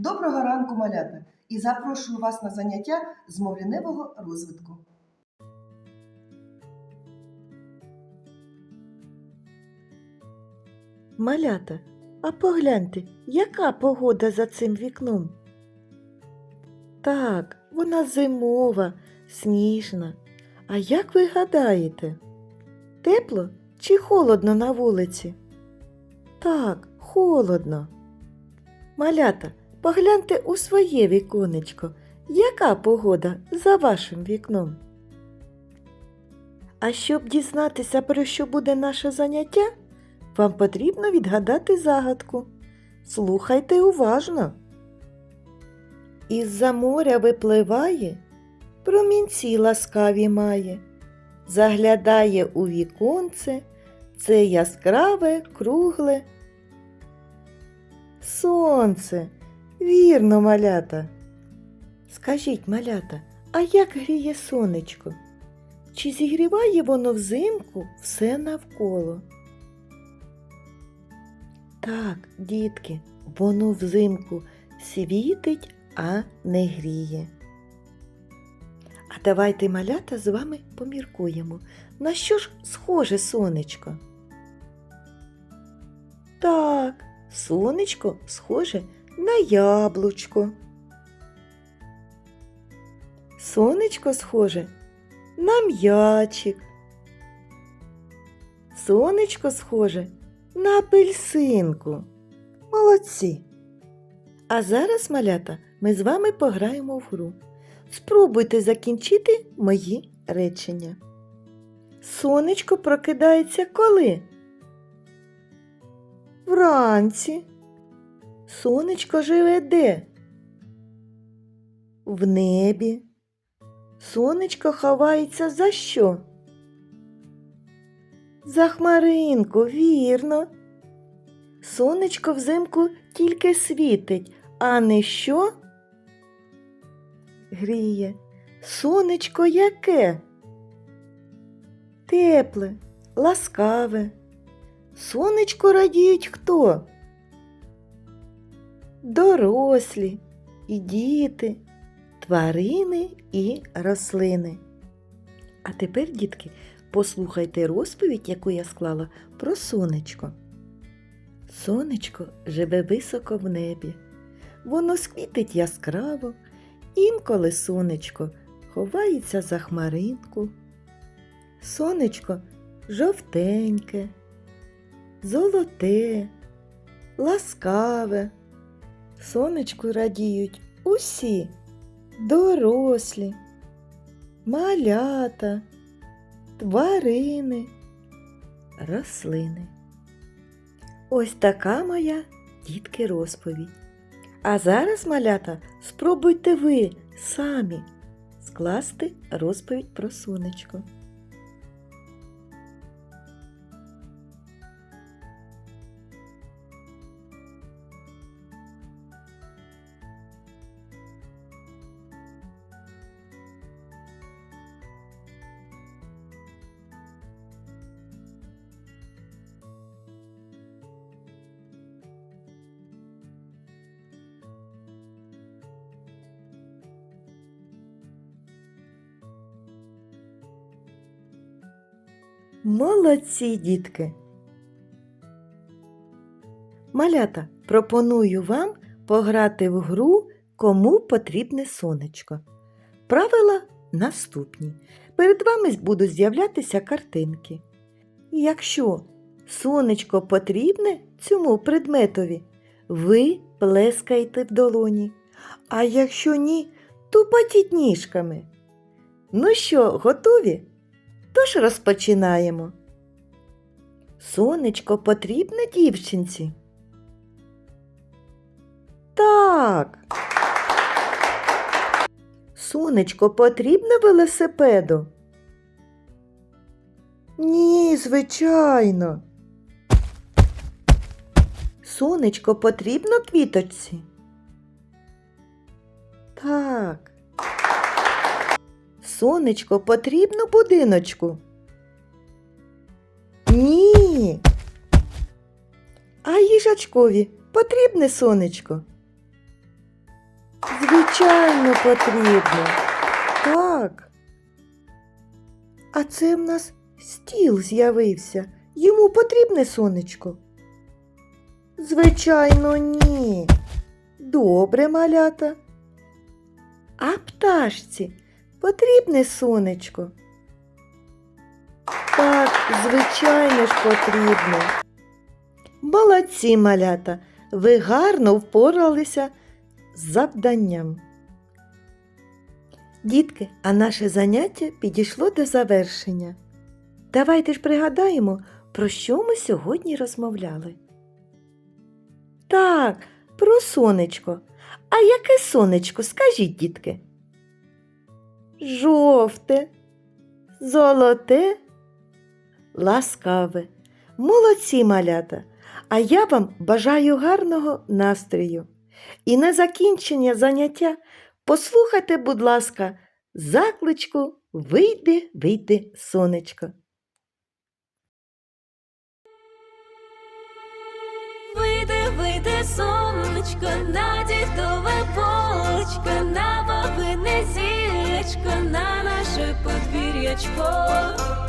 Доброго ранку, малята! І запрошую вас на заняття з мовліневого розвитку. Малята, а погляньте, яка погода за цим вікном? Так, вона зимова, сніжна. А як ви гадаєте? Тепло чи холодно на вулиці? Так, холодно. Малята, погляньте у своє віконечко. Яка погода за вашим вікном? А щоб дізнатися, про що буде наше заняття, вам потрібно відгадати загадку. Слухайте уважно. Із-за моря випливає, промінці ласкаві має, заглядає у віконце, це яскраве, кругле. Сонце, вірно, малята. Скажіть, малята, а як гріє сонечко? Чи зігріває воно взимку все навколо? Так, дітки, воно взимку світить, а не гріє. А давайте малята з вами поміркуємо, на що ж схоже сонечко? Так, сонечко схоже на яблучко. Сонечко схоже на м'ячик. Сонечко схоже на апельсинку. Молодці. А зараз, малята, ми з вами пограємо в гру. Спробуйте закінчити мої речення. Сонечко прокидається коли? Вранці. Сонечко живе де? В небі. Сонечко ховається за що? За хмаринку, вірно. Сонечко взимку тільки світить, а не що? Гріє. Сонечко яке? Тепле, ласкаве. Сонечко радіють хто? Дорослі і діти, тварини і рослини. А тепер, дітки, послухайте розповідь, яку я склала про сонечко. Сонечко живе високо в небі. Воно світить яскраво, інколи сонечко ховається за хмаринку. Сонечко жовтеньке, золоте, ласкаве. Сонечку радіють усі дорослі, малята, тварини, рослини. Ось така моя дітки розповідь. А зараз, малята, спробуйте ви самі скласти розповідь про сонечко. Молодці, дітки! Малята, пропоную вам пограти в гру Кому потрібне сонечко. Правила наступні. Перед вами будуть з'являтися картинки. Якщо сонечко потрібне цьому предметові, ви плескаєте в долоні. А якщо ні, тупотіть ніжками. Ну що, готові? Тож розпочинаємо. Сонечко потрібне дівчинці? Так. Сонечко потрібне велосипеду? Ні, звичайно. Сонечко потрібно квіточці? Так. Сонечко потрібно будиночку? Ні. А їжачкові потрібне сонечко? Звичайно, потрібно. Так. А це в нас стіл з'явився. Йому потрібне сонечко? Звичайно, ні. Добре, малята. А пташці потрібне сонечко? Так, звичайно ж потрібно. Молодці, малята, ви гарно впоралися з завданням. Дітки, а наше заняття підійшло до завершення. Давайте ж пригадаємо, про що ми сьогодні розмовляли. Так, про сонечко. А яке сонечко, скажіть, дітки? Жовте, золоте, ласкаве. Молодці малята. А я вам бажаю гарного настрою. І на закінчення заняття послухайте, будь ласка, закличку Вийди, вийди, сонечко. Сонечко, на дідове полочко, на бабине зілечко, на наше подвір'ячко.